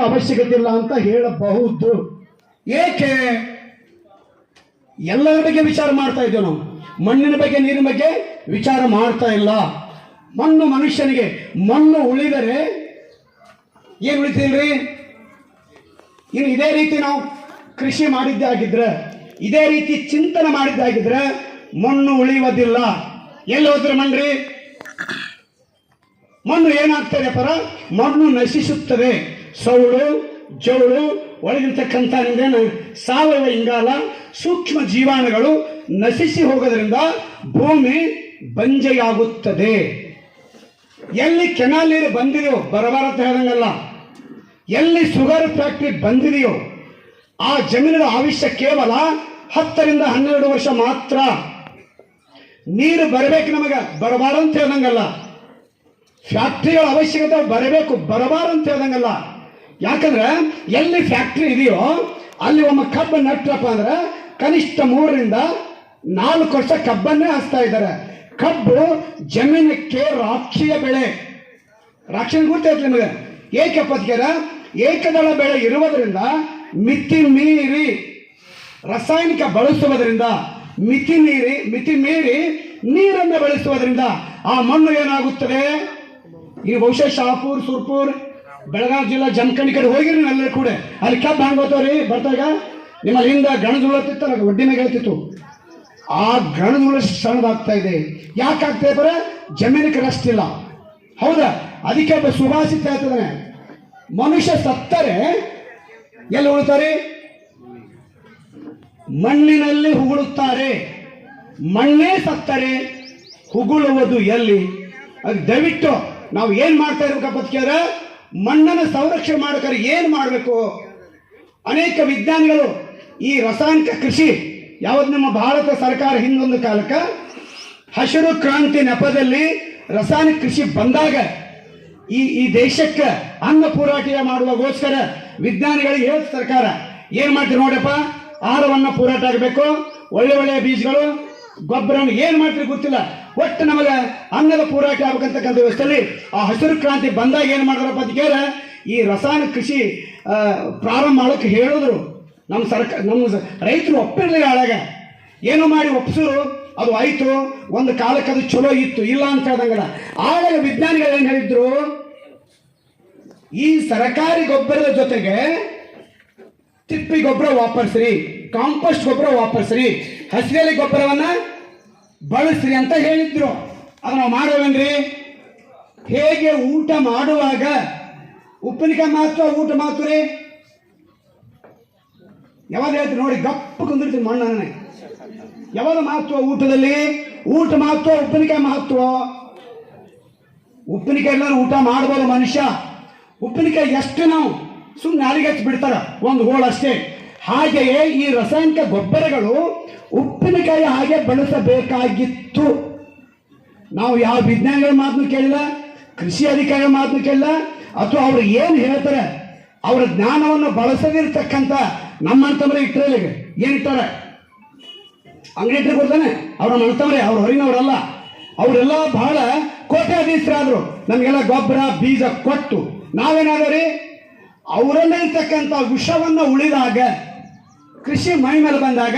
ಅವಶ್ಯಕತೆ ಇಲ್ಲ ಅಂತ ಹೇಳಬಹುದು. ಏಕೆ? ಎಲ್ಲರ ಬಗ್ಗೆ ವಿಚಾರ ಮಾಡ್ತಾ ಇದ್ದೇವೆ ನಾವು. ಮಣ್ಣಿನ ಬಗ್ಗೆ, ನೀರಿನ ಬಗ್ಗೆ ವಿಚಾರ ಮಾಡ್ತಾ ಇಲ್ಲ. ಮಣ್ಣು ಮನುಷ್ಯನಿಗೆ ಮಣ್ಣು ಉಳಿದರೆ ಏನು ಉಳಿತೀನ್ರಿ ಇನ್ನು ಇದೇ ರೀತಿ ನಾವು ಕೃಷಿ ಮಾಡಿದ್ದಾಗಿದ್ರೆ ಇದೇ ರೀತಿ ಚಿಂತನೆ ಮಾಡಿದ್ದಾಗಿದ್ರೆ ಮಣ್ಣು ಉಳಿಯುವುದಿಲ್ಲ. ಎಲ್ಲಿ ಹೋದ್ರೆ ಮಣ್ಣ್ರಿ ಮಣ್ಣು ಏನಾಗ್ತದೆ ಪರ? ಮಣ್ಣು ನಶಿಸುತ್ತದೆ. ಸೌಳು, ಜೌಳು, ಒಳಗಿರ್ತಕ್ಕಂಥ ನಿಂದೇನು ಸಾವಯವ ಇಂಗಾಲ, ಸೂಕ್ಷ್ಮ ಜೀವಾಣುಗಳು ನಶಿಸಿ ಹೋಗೋದ್ರಿಂದ ಭೂಮಿ ಬಂಜೆಯಾಗುತ್ತದೆ. ಎಲ್ಲಿ ಕೆನಾಲ್ ನೀರು ಬಂದಿದೆಯೋ ಬರಬಾರ ಹೇಳಂಗಲ್ಲ ಎಲ್ಲಿ ಶುಗರ್ ಫ್ಯಾಕ್ಟ್ರಿ ಬಂದಿದೆಯೋ, ಆ ಜಮೀನಿನ ಆವಿಷ್ಯ ಕೇವಲ ಹತ್ತರಿಂದ ಹನ್ನೆರಡು ವರ್ಷ ಮಾತ್ರ. ನೀರು ಬರಬೇಕು ನಮಗೆ ಬರಬಾರ ಅಂತ ಹೇಳ್ದಂಗಲ್ಲ. ಫ್ಯಾಕ್ಟ್ರಿಗಳ ಅವಶ್ಯಕತೆ ಬರಬೇಕು ಬರಬಾರ ಅಂತ ಹೇಳ್ದಂಗಲ್ಲ. ಯಾಕಂದ್ರೆ ಎಲ್ಲಿ ಫ್ಯಾಕ್ಟ್ರಿ ಇದೆಯೋ ಅಲ್ಲಿ ಒಮ್ಮೆ ಕಬ್ಬು ನಟ್ಟಪ್ಪ ಅಂದ್ರೆ ಕನಿಷ್ಠ ಮೂರರಿಂದ ನಾಲ್ಕು ವರ್ಷ ಕಬ್ಬನ್ನೇ ಹಾಸ್ತಾ ಇದ್ದಾರೆ. ಕಬ್ಬು ಜಮೀನಕ್ಕೆ ರಾಕ್ಷಿಯ ಬೆಳೆ. ರಾಕ್ಷಿನ ಗೊತ್ತೈತೆ ನಿಮಗೆ? ಏಕೆ ಪತ್ಕರ ಏಕದಳ ಬೆಳೆ ಇರುವುದರಿಂದ ಮಿತಿ ಮೀರಿ, ರಾಸಾಯನಿಕ ಬಳಸುವುದರಿಂದ ಮಿತಿ ಮೀರಿ ಮಿತಿ ಮೀರಿ ನೀರನ್ನು ಬಳಸುವುದರಿಂದ ಆ ಮಣ್ಣು ಏನಾಗುತ್ತದೆ? ಈ ಬಹುಶಃ ಶಾಪುರ್, ಸುರ್ಪುರ್ ಬೆಳಗಾವಿ ಜಿಲ್ಲಾ ಜಮಖಂಡಿ ಕಡೆ ಹೋಗಿರಿ ಎಲ್ಲರೂ ಕೂಡ. ಅಲ್ಲಿ ಹಂಗೆ ಹೋಗ್ತಾವ್ರಿ ಬರ್ತಾಗ ನಿಮ್ಮಲ್ಲಿ ಹಿಂದೆ ಗಣದುಳತ್ತಿತ್ತು ನನಗೆ ವಡ್ಡಿ ಮೇಲೆ ಆ ಗಣದುಳ ಸಣ್ಣದಾಗ್ತಾ ಇದೆ. ಯಾಕೆ ಆಗ್ತಾ ಜಮೀನಿಗೆ ರಸ್ಟ್ ಇಲ್ಲ. ಹೌದಾ? ಅದಕ್ಕೆ ಒಬ್ಬ ಸುಭಾಷಿತ ಹೇಳ್ತಿದ್ದಾನೆ ಮನುಷ್ಯ ಸತ್ತರೆ, ಎಲ್ಲಿ ಉಳಿತಾರೆ ಮಣ್ಣಿನಲ್ಲಿ ಹುಗುಳುತ್ತಾರೆ ಮಣ್ಣೇ ಸತ್ತರೆ ಹುಗುಳುವುದು ಎಲ್ಲಿ? ಅದು ದಯವಿಟ್ಟು ನಾವು ಏನು ಮಾಡ್ತಾ ಇರ್ಬೇಕಪ್ಪ ಕೇಳಿದ್ರೆ ಮಣ್ಣನ್ನು ಸಂರಕ್ಷಣೆ ಮಾಡಬೇಕಾದ್ರೆ ಏನು ಮಾಡಬೇಕು? ಅನೇಕ ವಿಜ್ಞಾನಿಗಳು ಈ ರಾಸಾಯನಿಕ ಕೃಷಿ ಯಾವತ್ತು ನಮ್ಮ ಭಾರತ ಸರ್ಕಾರ ಹಿಂದೊಂದು ಕಾಲಕ್ಕೆ, ಹಸಿರು ಕ್ರಾಂತಿ ನೆಪದಲ್ಲಿ ರಾಸಾಯನಿಕ ಕೃಷಿ ಬಂದಾಗ ಈ ಈ ದೇಶಕ್ಕೆ ಅನ್ನ ಮಾಡುವ ಮಾಡುವಾಗೋಸ್ಕರ ವಿಜ್ಞಾನಿಗಳಿಗೆ ಹೇಳ ಸರ್ಕಾರ, ಏನು ಮಾಡ್ತೀರಿ ನೋಡಪ್ಪ? ಆಹಾರವನ್ನು ಪೂರಾಟ ಆಗಬೇಕು, ಒಳ್ಳೆ ಒಳ್ಳೆಯ ಬೀಜಗಳು ಗೊಬ್ಬರವನ್ನು ಏನ್ ಮಾಡ್ತೀರಿ ಗೊತ್ತಿಲ್ಲ. ಒಟ್ಟು ನಮಗೆ ಅನ್ನದ ಪೂರೈಕೆ ಆಗ್ಬೇಕಂತಕ್ಕಂಥ ವ್ಯವಸ್ಥೆಯಲ್ಲಿ ಆ ಹಸಿರು ಕ್ರಾಂತಿ ಬಂದಾಗ ಏನ್ ಮಾಡಿದ್ರಪ್ಪ ಅಂತ ಕೇಳ ಈ ರಸಾಯನ ಕೃಷಿ ಪ್ರಾರಂಭ ಮಾಡೋಕೆ ಹೇಳಿದ್ರು. ನಮ್ಮ ಸರ್ಕಾರ ನಮ್ಮ ರೈತರು ಒಪ್ಪಿರ್ಲಿಲ್ಲ ಆಳಾಗ ಏನೋ ಮಾಡಿ ಒಪ್ಸಿದ್ರು ಅದು ಆಯಿತು, ಒಂದು ಕಾಲಕ್ಕೆ ಅದು ಚಲೋ ಇತ್ತು, ಇಲ್ಲ ಅಂತ ಹೇಳ್ದಂಗಲ್ಲ. ಆಳಾಗ ವಿಜ್ಞಾನಿಗಳು ಏನು ಹೇಳಿದ್ರು, ಈ ಸರಕಾರಿ ಗೊಬ್ಬರದ ಜೊತೆಗೆ ತಿಪ್ಪಿ ಗೊಬ್ಬರ ವಾಪರ್ಸ್ರಿ, ಕಾಂಪೋಸ್ಟ್ ಗೊಬ್ಬರ ವಾಪರ್ಸ್ರಿ ಹಸಿಗೆಲೆ ಗೊಬ್ಬರವನ್ನ ಬಳಸ್ರಿ ಅಂತ ಹೇಳಿದ್ರು. ಅದು ನಾವು ಮಾಡೋವೇನ್ರಿ ಹೇಗೆ ಊಟ ಮಾಡುವಾಗ, ಉಪ್ಪಿನಕಾಯಿ ಮಾತ್ರ ಊಟ ಮಾತ್ರ ರೀ ಯಾವಾಗ ಹೇಳ್ತೀರಿ ನೋಡಿ, ಗಪ್ಪ ಕುಂದಿರ್ತೀನಿ ಮಣ್ಣನೇ ಯಾವಾಗ ಮಹತ್ವ ಊಟದಲ್ಲಿ? ಊಟ ಮಹತ್ವ ಉಪ್ಪಿನಕಾಯಿ ಮಹತ್ವ ಉಪ್ಪಿನಕಾಯಿ ಎಲ್ಲರೂ ಊಟ ಮಾಡ್ಬೋದು ಮನುಷ್ಯ. ಉಪ್ಪಿನಕಾಯಿ ಎಷ್ಟು ನಾವು ಸುಮ್ಮನೆ ನಾಲಿಗೆ ಹಚ್ಚಿ ಬಿಡ್ತಾರ. ಒಂದು ಹೋಳು ಅಷ್ಟೇ. ಹಾಗೆಯೇ ಈ ರಾಸಾಯನಿಕ ಗೊಬ್ಬರಗಳು ಉಪ್ಪಿನಕಾಯಿ ಹಾಗೆ ಬಳಸಬೇಕಾಗಿತ್ತು. ನಾವು ಯಾವ ವಿಜ್ಞಾನಿಗಳ ಮಾತನ್ನು ಕೇಳಿಲ್ಲ, ಕೃಷಿ ಅಧಿಕಾರಿಗಳ ಮಾತನ್ನು ಕೇಳಿಲ್ಲ, ಅಥವಾ ಅವರು ಏನು ಹೇಳ್ತಾರೆ, ಅವರ ಜ್ಞಾನವನ್ನು ಬಳಸದಿರ್ತಕ್ಕಂಥ ನಮ್ಮಂತಂದ್ರೆ ಇಟ್ಟರೆ ಏನು ಇಟ್ಟಾರೆ? ಅಂಗಡಿ ಇಟ್ಟರೆ ಕೊಡ್ತಾನೆ, ಅವ್ರ ಮಣ್ತವ್ರೆ ಅವ್ರ ಹೊರಗಿನವರಲ್ಲ ಅವರೆಲ್ಲ ಬಹಳ ಕೋಟ್ಯಾಧೀಶರಾದರು. ನಮಗೆಲ್ಲ ಗೊಬ್ಬರ, ಬೀಜ ಕೊಟ್ಟು. ನಾವೇನಾದ್ರಿ ಅವರಲ್ಲಿರ್ತಕ್ಕಂಥ ವಿಷವನ್ನು ಉಳಿದಾಗ, ಕೃಷಿ ಮೈ ಮೇಲೆ ಬಂದಾಗ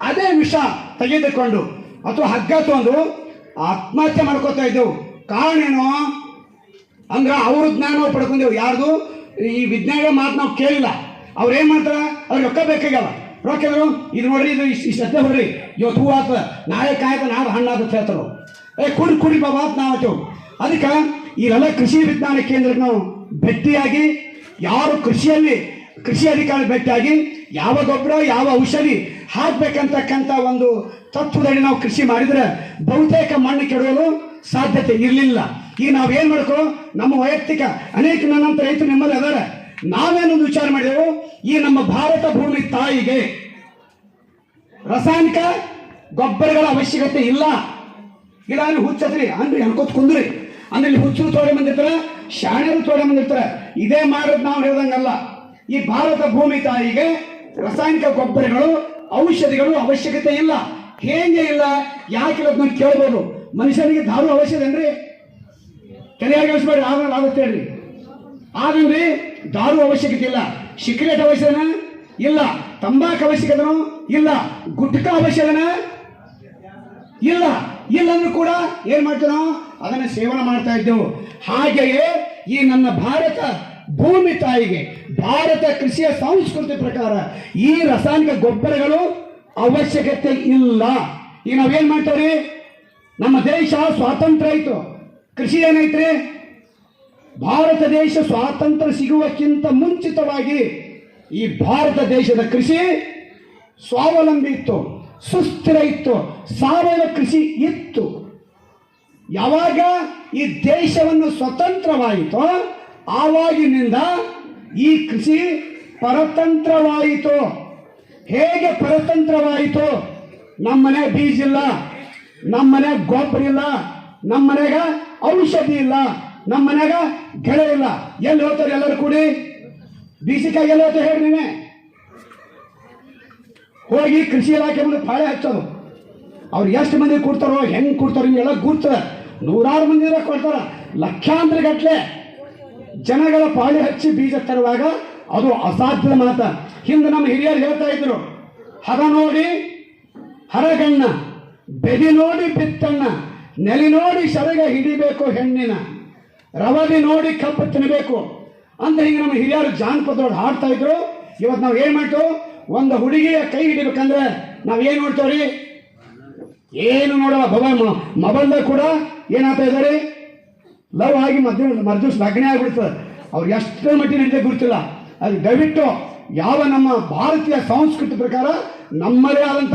ಅದೇ ವಿಷ ತೆಗೆದುಕೊಂಡು ಅಥವಾ ಹಗ್ಗ ತಂದು ಆತ್ಮಹತ್ಯೆ ಮಾಡ್ಕೋತಾ ಇದ್ದೆವು. ಕಾರಣ ಏನು? ಅಂದ್ರೆ ಅವರು ಜ್ಞಾನ ಪಡ್ಕೊಂಡೆವು. ಯಾರ್ದು? ಈ ವಿಜ್ಞಾನ ಮಾತು ನಾವು ಕೇಳಿಲ್ಲ. ಅವ್ರು ಏನು ಮಾಡ್ತಾರೆ? ಅವ್ರಿಗೆ ರೊಕ್ಕ ಬೇಕಾಗ್ಯಾವ. ರೊಕ್ಕ ಇದು ನೋಡ್ರಿ, ಇದು ಇಷ್ಟು ಇಷ್ಟು ಹೊಡ್ರಿ. ಇವತ್ತು ಹೂ ಆತ ನಾಳೆ ಕಾಯ್ತ ನಾಳೆ ಹಣ್ಣಾದ ಹೇಳ್ತಾರೆ ಏ, ಕುಡಿ ಕುಡಿ ಬಾಬಾ ನಾವು ಅದಕ್ಕೆ ಈಗೆಲ್ಲ ಕೃಷಿ ವಿಜ್ಞಾನ ಕೇಂದ್ರಕ್ಕೆ ನಾವು ಭೇಟಿಯಾಗಿ ಯಾರು ಕೃಷಿಯಲ್ಲಿ, ಕೃಷಿ ಅಧಿಕಾರಿ ಭೇಟಿಯಾಗಿ ಯಾವ ಗೊಬ್ಬರ, ಯಾವ ಔಷಧಿ ಹಾಕ್ಬೇಕಂತಕ್ಕಂಥ ಒಂದು ತತ್ವದಲ್ಲಿ ನಾವು ಕೃಷಿ ಮಾಡಿದ್ರೆ ಬಹುತೇಕ ಮಣ್ಣು ಕೆಡವಲು ಸಾಧ್ಯತೆ ಇರಲಿಲ್ಲ. ಈಗ ನಾವು ಏನ್ ಮಾಡ್ಕೋ, ನಮ್ಮ ವೈಯಕ್ತಿಕ, ಅನೇಕ ನನ್ನಂತ ರೈತರು ನಿಮ್ಮಲ್ಲಿ ಅದಾರ ನಾವೇನೊಂದು ವಿಚಾರ ಮಾಡಿದೆವು, ಈ ನಮ್ಮ ಭಾರತ ಭೂಮಿ ತಾಯಿಗೆ ರಾಸಾಯನಿಕ ಗೊಬ್ಬರಗಳ ಅವಶ್ಯಕತೆ ಇಲ್ಲ. ಇಲ್ಲ ಅಂದ್ರೆ ಹುಚ್ಚತ್ರಿ ಅಂದ್ರೆ ಅನ್ಕೋತ್ ಕುಂದ್ರಿ. ಅಂದ್ರೆ ಇಲ್ಲಿ ಹುಚ್ಚರು ತೋಡೆ ಬಂದಿರ್ತಾರ, ಶಾಣರು ತೋಡೆ ಬಂದಿರ್ತಾರ. ಇದೇ ಮಾಡೋದು ನಾವು ಹೇಳ್ದಂಗಲ್ಲ. ಈ ಭಾರತ ಭೂಮಿ ತಾಯಿಗೆ ರಾಸಾಯನಿಕ ಗೊಬ್ಬರಗಳು, ಔಷಧಿಗಳು ಅವಶ್ಯಕತೆ ಇಲ್ಲ. ಹೇಗೆ ಇಲ್ಲ? ಯಾಕೆ ಇಲ್ಲ ನಾನು ಕೇಳ್ಬೋದು. ಮನುಷ್ಯನಿಗೆ ದಾರು ಅವಶ್ಯಕತೆ ಏನ್ರಿ ತಲೆಯಾಗಿ ಅನಿಸ್ಬೇಡಿ ಆದ್ರೆ ಆಗುತ್ತೆ ಹೇಳ್ರಿ ಆಗಂದ್ರಿ ದಾರು ಅವಶ್ಯಕತೆ ಇಲ್ಲ. ಸಿಗರೇಟ್ ಅವಶ್ಯಕನ ಇಲ್ಲ. ತಂಬಾಕು ಅವಶ್ಯಕತೆನೂ ಇಲ್ಲ. ಗುಟ್ಕಾ ಅವಶ್ಯಕನ ಇಲ್ಲ. ಇಲ್ಲಂದ್ರೂ ಕೂಡ ಏನ್ ಮಾಡ್ತೀವಿ ನಾವು ಅದನ್ನ ಸೇವನೆ ಮಾಡ್ತಾ ಇದ್ದೆವು. ಹಾಗೆಯೇ ಈ ನನ್ನ ಭಾರತ ಭೂಮಿ ತಾಯಿಗೆ, ಭಾರತ ಕೃಷಿಯ ಸಂಸ್ಕೃತಿ ಪ್ರಕಾರ ಈ ರಾಸಾಯನಿಕ ಗೊಬ್ಬರಗಳು ಅವಶ್ಯಕತೆ ಇಲ್ಲ. ಈಗ ನಾವೇನು ಮಾಡ್ತೇವ್ರಿ ನಮ್ಮ ದೇಶ ಸ್ವಾತಂತ್ರ್ಯ ಆಯ್ತು. ಕೃಷಿ ಏನೈತ್ರಿ? ಭಾರತ ದೇಶ ಸ್ವಾತಂತ್ರ್ಯ ಸಿಗುವಕ್ಕಿಂತ ಮುಂಚಿತವಾಗಿ ಈ ಭಾರತ ದೇಶದ ಕೃಷಿ ಸ್ವಾವಲಂಬಿ ಇತ್ತು, ಸುಸ್ಥಿರ ಇತ್ತು, ಸಾವಯವ ಕೃಷಿ ಇತ್ತು. ಯಾವಾಗ ಈ ದೇಶವನ್ನು ಸ್ವತಂತ್ರವಾಯಿತೋ ಆವಾಗಿನಿಂದ ಈ ಕೃಷಿ ಪರತಂತ್ರವಾಯಿತು. ಹೇಗೆ ಪರತಂತ್ರವಾಯಿತು? ನಮ್ಮನೆ ಬೀಜ ಇಲ್ಲ, ನಮ್ಮನೆ ಗೊಬ್ಬರ ಇಲ್ಲ, ನಮ್ಮನೆಗ ಔಷಧಿ ಇಲ್ಲ, ನಮ್ಮನೆಗ ಗೆಳೆ ಇಲ್ಲ. ಎಲ್ಲಿ ಹೋಗ್ತಾರೆ ಎಲ್ಲರೂ ಕೂಡಿ? ಬೀಸಿಕಾಯಿ ಎಲ್ಲಿ ಹೋಗ್ತಾರೆ ಹೇಳಿ ನೀವೇ ಹೋಗಿ ಕೃಷಿ ಇಲಾಖೆ ಮುಂದೆ ಪಾಳೆ ಹಚ್ಚೋದು. ಅವ್ರು ಎಷ್ಟು ಮಂದಿ ಕೊಡ್ತಾರೋ, ಹೆಂಗ್ ಕೊಡ್ತಾರೋ ಇವೆಲ್ಲ ಗುರ್ತ ನೂರಾರು ಮಂದಿ ಕೊಡ್ತಾರ. ಲಕ್ಷಾಂತರ ಗಟ್ಲೆ ಜನಗಳ ಪಾಳಿ ಹಚ್ಚಿ ಬೀಜ ತರುವಾಗ ಅದು ಅಸಾಧ್ಯ ಮಾತ. ಹಿಂದೆ ನಮ್ಮ ಹಿರಿಯರು ಹೇಳ್ತಾ ಇದ್ರು, ಹದ ನೋಡಿ ಹರಗಣ್ಣ, ಬೆದಿ ನೋಡಿ ಬಿತ್ತಣ್ಣ, ನೆಲಿ ನೋಡಿ ಸರಗ ಹಿಡಿಬೇಕು ಹೆಣ್ಣಿನ, ರವದಿ ನೋಡಿ ಕಪ್ಪು ತಿನ್ನಬೇಕು ಅಂತ ಹಿಂಗೆ ನಮ್ಮ ಹಿರಿಯರು ಜಾನಪದೊಳಗೆ ಹಾಡ್ತಾ ಇದ್ರು, ಇವತ್ತು ನಾವು ಏನು ಮಾಡ್ತು ಒಂದು ಹುಡುಗಿಯ ಕೈ ಹಿಡಿಬೇಕಂದ್ರೆ ನಾವು ಏನು ನೋಡ್ತೇವ್ರಿ ಏನು ನೋಡಲ್ಲ ಭಗವಾನ್ ಮೊಬೈಲ್ದಾಗ ಕೂಡ ಏನಾಗ್ತಾ ಇದ್ದಾರೆ? ಲವ್ ಆಗಿ ಮಧ್ಯ ಮರ್ದಿವ್ಸ ಲಗ್ನ ಆಗ್ಬಿಡ್ತದೆ. ಅವ್ರು ಎಷ್ಟರ ಮಟ್ಟಿನ ನಡೀತೆ ಗೊತ್ತಿಲ್ಲ. ಅದು ದಯವಿಟ್ಟು ಯಾವ ನಮ್ಮ ಭಾರತೀಯ ಸಂಸ್ಕೃತಿ ಪ್ರಕಾರ ನಮ್ಮದೇ ಆದಂಥ